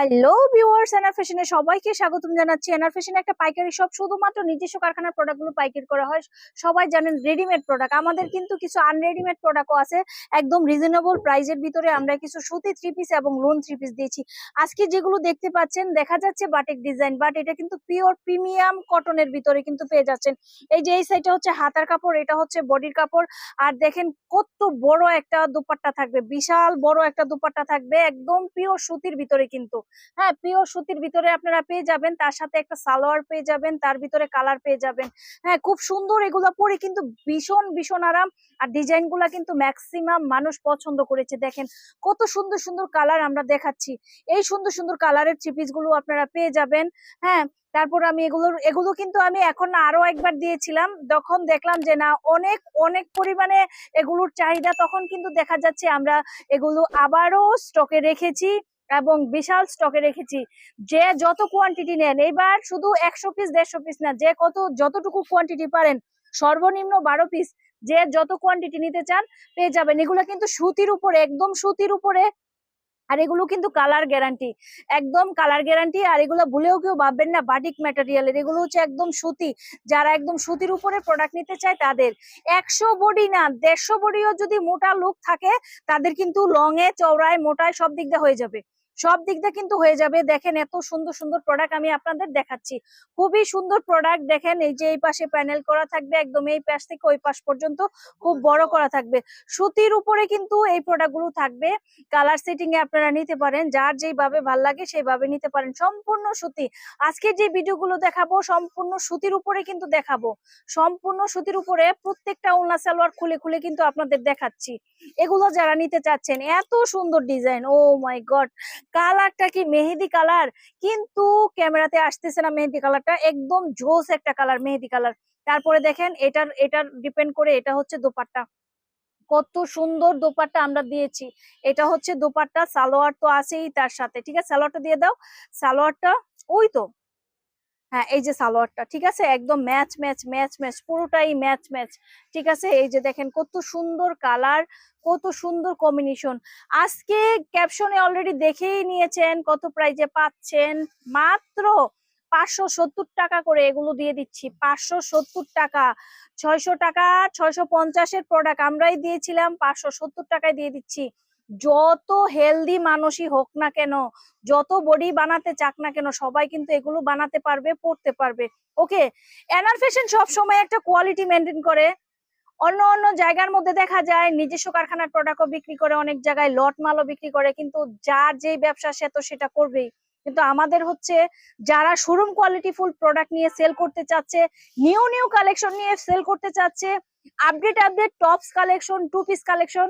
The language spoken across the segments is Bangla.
হ্যালো ভিউয়ার্স এনার ফ্যাশনে সবাইকে স্বাগতম জানাচ্ছি। এনার ফ্যাশনে একটা পাইকারি শপ শুধুমাত্র নিজস্ব কারখানার প্রোডাক্টগুলো পাইকারি করা হয়। সবাই জানেন রেডিমেড প্রোডাক্ট আমাদের কিন্তু কিছু আনরেডিমেড প্রোডাক্টও আছে। একদম রিজনেবল প্রাইজের ভিতরে আমরা কিছু সুতি থ্রি পিস এবং লোন থ্রি পিস দিয়েছি। আজকে যেগুলো দেখতে পাচ্ছেন দেখা যাচ্ছে বাটিক ডিজাইন বাট এটা কিন্তু পিওর প্রিমিয়াম কটনের ভিতরে কিন্তু পেয়ে যাচ্ছেন। এই যে এই সাইডটা হচ্ছে হাতার কাপড় এটা হচ্ছে বডির কাপড়। আর দেখেন কত বড় একটা দুপাট্টা থাকবে বিশাল বড় একটা দুপাট্টা থাকবে একদম পিওর সুতির ভিতরে কিন্তু। হ্যাঁ পিওর সুতির ভিতরে আপনারা পেয়ে যাবেন। তার সাথে একটা সালোয়ার পেয়ে যাবেন, তার ভিতরে কালার পেয়ে যাবেন। হ্যাঁ খুব সুন্দর এগুলো পরে কিন্তু ভীষণ ভীষণ আরাম। আর ডিজাইনগুলা কিন্তু ম্যাক্সিমাম মানুষ পছন্দ করেছে। দেখেন, কত সুন্দর সুন্দর কালার আমরা দেখাচ্ছি। এই সুন্দর সুন্দর কালারের থ্রি পিসগুলো আপনারা পেয়ে যাবেন। হ্যাঁ তারপর আমি এগুলোর, এগুলো কিন্তু আমি এখন আরও একবার দিয়েছিলাম। তখন দেখলাম যে না, অনেক অনেক পরিমাণে এগুলোর চাহিদা, তখন কিন্তু দেখা যাচ্ছে আমরা এগুলো আবারও স্টকে রেখেছি। এবং বিশাল স্টকে রেখেছি। যে যত কোয়ান্টিটি নেন এইবার শুধু একশো পিস দেড়শো পিস না, যে কত, যতটুকু কোয়ান্টিটি পারেন, সর্বনিম্ন বারো পিস যে যত কোয়ান্টিটি নিতে চান, পেয়ে যাবেন। এগুলো কিন্তু সুতির উপরে, একদম সুতির উপরে, আর এগুলো কিন্তু কালার গ্যারান্টি একদম কালার গ্যারান্টি আর এগুলো ভুলেও কেউ ভাববেন না বাটিক ম্যাটেরিয়ালের এগুলো হচ্ছে একদম সুতি। যারা একদম সুতির উপরে প্রোডাক্ট নিতে চায়, তাদের। একশো বডি না, দেড়শো বডিও যদি মোটা লুক থাকে, তাদের কিন্তু লং এ, চওড়ায়, মোটায় সব দিক দিয়ে হয়ে যাবে। সব দিক দিয়ে কিন্তু হয়ে যাবে। দেখেন এত সুন্দর সুন্দর প্রোডাক্ট আমি আপনাদের দেখাচ্ছি। খুবই সুন্দর প্রোডাক্ট দেখেন এই যে এই পাশে প্যানেল করা থাকবে একদম এই পাশ থেকে ওই পাশ পর্যন্ত খুব বড় করা থাকবে। সুতির উপরে কিন্তু এই প্রোডাক্টগুলো থাকবে। কালার সেটিং এ আপনারা নিতে পারেন যার যেইভাবে ভালো লাগে সেইভাবে নিতে পারেন। সম্পূর্ণ সুতি। আজকে যে ভিডিওগুলো দেখাবো সম্পূর্ণ সুতির উপরে কিন্তু দেখাবো। সম্পূর্ণ সুতির উপরে প্রত্যেকটা ওনা সালোয়ার খুলে খুলে কিন্তু আপনাদের দেখাচ্ছি। এগুলো যারা নিতে চাচ্ছেন এত সুন্দর ডিজাইন ও মাই গড কালারটা কি মেহেদি কালার? কিন্তু ক্যামেরাতে আসতেছে না মেহেদি কালারটা, একদম জোস একটা কালার, মেহেদি কালার। তারপরে দেখেন এটার এটার ডিপেন্ড করে এটা হচ্ছে দোপাট্টা। কত সুন্দর দোপাট্টা আমরা দিয়েছি। এটা হচ্ছে দোপাট্টা, সালোয়ার তো আছেই তার সাথে, ঠিক আছে? সালোয়ারটা দিয়ে দাও। সালোয়ারটা, ওই তো হ্যাঁ এই যে সালোয়ারটা, ঠিক আছে? একদম ম্যাচ ম্যাচ ম্যাচ ম্যাচ, পুরোটাই ম্যাচ ম্যাচ, ঠিক আছে? এই যে দেখেন কত সুন্দর কালার, কত সুন্দর কম্বিনেশন আজকে ক্যাপশনে অলরেডি দেখেই নিয়েছেন কত প্রাইজে পাচ্ছেন। মাত্র পাঁচশো সত্তর টাকা করে এগুলো দিয়ে দিচ্ছি। পাঁচশো সত্তর টাকা। ছয়শো টাকা, ছয়শো পঞ্চাশের প্রোডাক্ট আমরাই দিয়েছিলাম, পাঁচশো সত্তর টাকায় দিয়ে দিচ্ছি। যত হেলদি মানুষই হোক না কেন, যত বডি বানাতে চাক না কেন, সবাই কিন্তু এগুলো বানাতে পারবে, পড়তে পারবে। ওকে এনার ফ্যাশন সবসময় একটা কোয়ালিটি মেনটেন করে। অন্য অন্য জায়গার মধ্যে দেখা যায়, নিজস্ব কারখানার প্রোডাক্টও বিক্রি করে, অনেক জায়গায় লট মালও বিক্রি করে, কিন্তু যার যেই ব্যবসা সে তো সেটা করবেই। কিন্তু আমাদের হচ্ছে, যারা শোরুম কোয়ালিটি ফুল প্রোডাক্ট নিয়ে সেল করতে চাচ্ছে নিউ নিউ কালেকশন নিয়ে সেল করতে চাচ্ছে update update tops collection two piece collection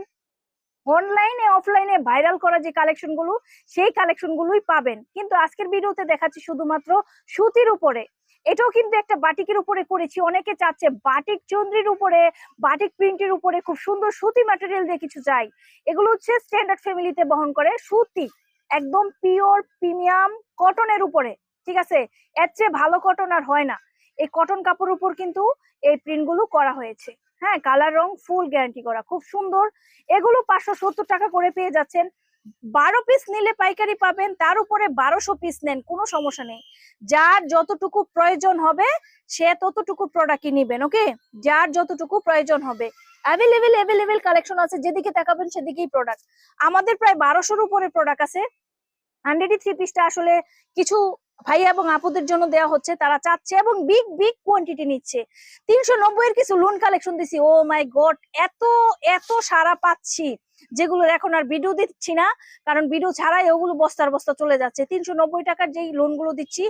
অনলাইনে অফলাইনে ভাইরাল করা যে কালেকশনগুলো, সেই কালেকশন গুলোই পাবেন। কিন্তু আজকের ভিডিওতে দেখাচ্ছি শুধুমাত্র সুতির উপরে। এটাও কিন্তু একটা বাটিকের উপরে করেছি। অনেকে চাচ্ছে বাটিক চন্দ্রির উপরে, বাটিক প্রিন্টের উপরে, খুব সুন্দর সুতি ম্যাটেরিয়াল দিয়ে কিছু চাই। এগুলো হচ্ছে স্ট্যান্ডার্ড ফ্যামিলিতে বহন করে সুতি। একদম পিওর প্রিমিয়াম কটনের উপরে। ঠিক আছে? এর চেয়ে ভালো কটন আর হয় না। এই কটন কাপড়ের উপর কিন্তু এই প্রিন্টগুলো করা হয়েছে। হ্যাঁ কালার রং ফুল গ্যারান্টি করা। খুব সুন্দর। এগুলো পাঁচশো সত্তর টাকা করে পেয়ে যাচ্ছেন। বারো পিস নিলে পাইকারি পাবেন, তার উপরে বারোশো পিস নেন, কোনো সমস্যা নেই। যার যতটুকু প্রয়োজন হবে, সে ততটুকু প্রোডাক্টই নিবেন ওকে যার যতটুকু প্রয়োজন হবে। অ্যাভেলেবেল অ্যাভেলেবেল কালেকশন আছে, যেদিকে তাকাবেন সেদিকেই প্রোডাক্ট আমাদের প্রায় বারোশোর উপরে প্রোডাক্ট আছে। হান্ড্রেড থ্রি পিসটা আসলে কিছু ভাই এবং আপুদের জন্য দেওয়া হচ্ছে, তারা চাচ্ছে এবং বিগ বিগ কোয়ান্টিটি নিচ্ছে। তিনশো নব্বই এর কিছু লোন কালেকশন দিছি। ও মাই গড এত এত সারা পাচ্ছি যেগুলো এখন আর ভিডিও দিচ্ছি না, কারণ ভিডিও ছাড়াই ওগুলো বস্তার বস্তা চলে যাচ্ছে। তিনশো নব্বই টাকার যেই লোনগুলো দিচ্ছি,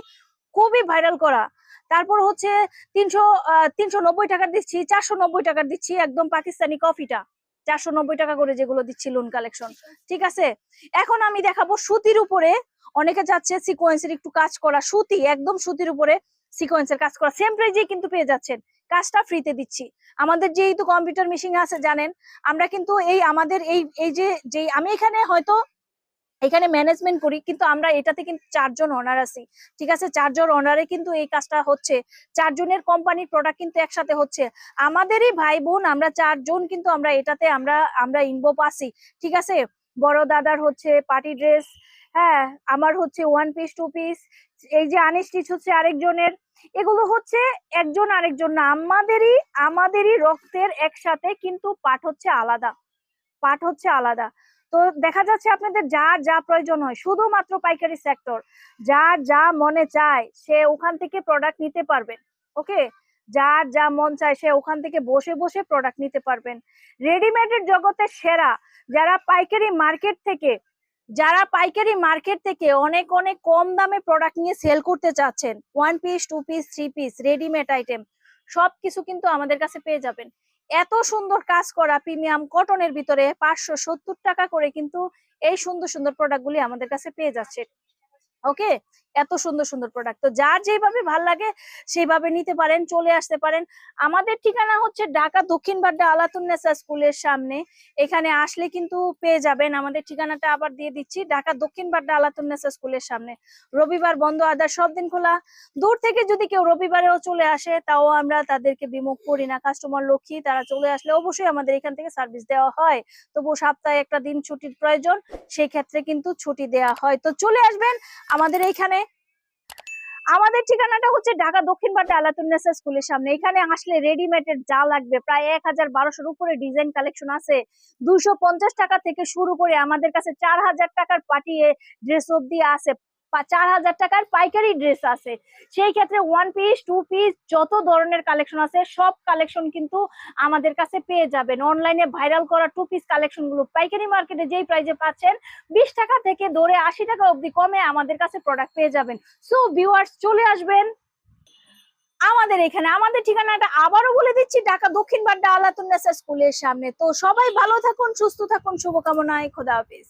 খুবই ভাইরাল করা। তারপর হচ্ছে তিনশো তিনশো নব্বই টাকার দিচ্ছি, চারশো নব্বই টাকার দিচ্ছি একদম পাকিস্তানি কফিটা চারশো নব্বই টাকা করে যেগুলো দিচ্ছি লোন কালেকশন ঠিক আছে? এখন আমি দেখাবো সুতির উপরে। অনেকে যাচ্ছে সিকোয়েন্সের একটু কাজ করা। সুতি, একদম সুতির উপরে সিকোয়েন্সের কাজ করা। সেম প্রাইজে কিন্তু পেয়ে যাচ্ছেন। কাজটা ফ্রিতে দিচ্ছি। আমাদের যেহেতু কম্পিউটার মেশিন আছে, জানেন, আমরা কিন্তু এই আমাদের এই এই যে, যেই, আমি এখানে হয়তো এখানে ম্যানেজমেন্ট করি, কিন্তু আমরা এটাতে কিন্তু চারজন অনার আছি। ঠিক আছে? চারজন অনারে কিন্তু এই কাজটা হচ্ছে। চারজনের কোম্পানির প্রোডাক্ট কিন্তু একসাথে হচ্ছে। আমাদেরই ভাই বোন, আমরা চারজন কিন্তু আমরা এটাতে আমরা আমরা ইনভলভ আছি। ঠিক আছে? বড় দাদার হচ্ছে পার্টি ড্রেস হ্যাঁ আমার হচ্ছে ওয়ান পিস টু পিস এই যে আনস্টিচ হচ্ছে আরেকজনের। এগুলো হচ্ছে একজন আরেকজন না, আমাদেরই আমাদেরই রক্তের একসাথে কিন্তু পাঠ হচ্ছে আলাদা। পাঠ হচ্ছে আলাদা। তো দেখা যাচ্ছে আপনাদের যার যা প্রয়োজন হয়, শুধুমাত্র পাইকারি সেক্টর যার যা মনে চায়, সে ওখান থেকে প্রোডাক্ট নিতে পারবেন, ওকে? যার যা মন চায়, সে ওখান থেকে বসে বসে প্রোডাক্ট নিতে পারবেন। রেডিমেডের জগতে সেরা, যারা পাইকারি মার্কেট থেকে, যারা পাইকারি মার্কেট থেকে অনেক অনেক কম দামে প্রোডাক্ট নিয়ে সেল করতে চাচ্ছেন one piece two piece three piece readymade item সবকিছু কিন্তু আমাদের কাছে পেয়ে যাবেন। এত সুন্দর কাজ করা প্রিমিয়াম কটনের ভিতরে পাঁচশো সত্তর টাকা করে কিন্তু এই সুন্দর সুন্দর প্রোডাক্টগুলি আমাদের কাছে পেয়ে যাচ্ছে। ওকে এত সুন্দর সুন্দর প্রোডাক্ট তো যার যেভাবে ভালো লাগে সেইভাবে নিতে পারেন, চলে আসতে পারেন। আমাদের ঠিকানা হচ্ছে ঢাকা দক্ষিণ বাড্ডা আলাতুন্নেসা স্কুলের সামনে। এখানে আসলে কিন্তু পেয়ে যাবেন। আমাদের ঠিকানাটা আবার দিয়ে দিচ্ছি, ঢাকা দক্ষিণ বাড্ডা আলাতুন্নেসা স্কুলের সামনে। রবিবার বন্ধ, আদার সব দিন খোলা। দূর থেকে যদি কেউ রবিবারেও চলে আসে, তাও আমরা তাদেরকে বিমুখ করি না। কাস্টমার লক্ষ্মী, তারা চলে আসলে অবশ্যই আমাদের এখান থেকে সার্ভিস দেওয়া হয়। তবু সপ্তাহে একটা দিন ছুটির প্রয়োজন সেই ক্ষেত্রে কিন্তু ছুটি দেওয়া হয়। তো চলে আসবেন আমাদের এইখানে আমাদের ঠিকানাটা হচ্ছে ঢাকা দক্ষিণ পাটে আলাতুন্নেসা স্কুলের সামনে। এখানে আসলে রেডিমেডের যা লাগবে, প্রায় এক হাজার বারোশোর উপরে ডিজাইন কালেকশন আছে। দুশো পঞ্চাশ টাকা থেকে শুরু করে আমাদের কাছে চার হাজার টাকার পাঠিয়ে ড্রেস অব্দি আছে। চার হাজার টাকার পাইকারি ড্রেস আছে। সেই ক্ষেত্রে ওয়ান পিস টু পিস যত ধরনের কালেকশন আছে, সব কালেকশন কিন্তু আমাদের কাছে পেয়ে যাবেন। অনলাইনে ভাইরাল করা টু পিস কালেকশনগুলো পাইকারি মার্কেটে যেই প্রাইজে পাচ্ছেন, বিশ টাকা থেকে ধরে আশি টাকা অবধি কমে আমাদের কাছে প্রোডাক্ট পেয়ে যাবেন। সো ভিউয়ার্স চলে আসবেন আমাদের এখানে। আমাদের ঠিকানাটা আবারও বলে দিচ্ছি, ঢাকা দক্ষিণ বাড্ডা আলাতুন্নেসা স্কুলের সামনে। তো সবাই ভালো থাকুন, সুস্থ থাকুন, শুভকামনায় খোদা হাফিজ।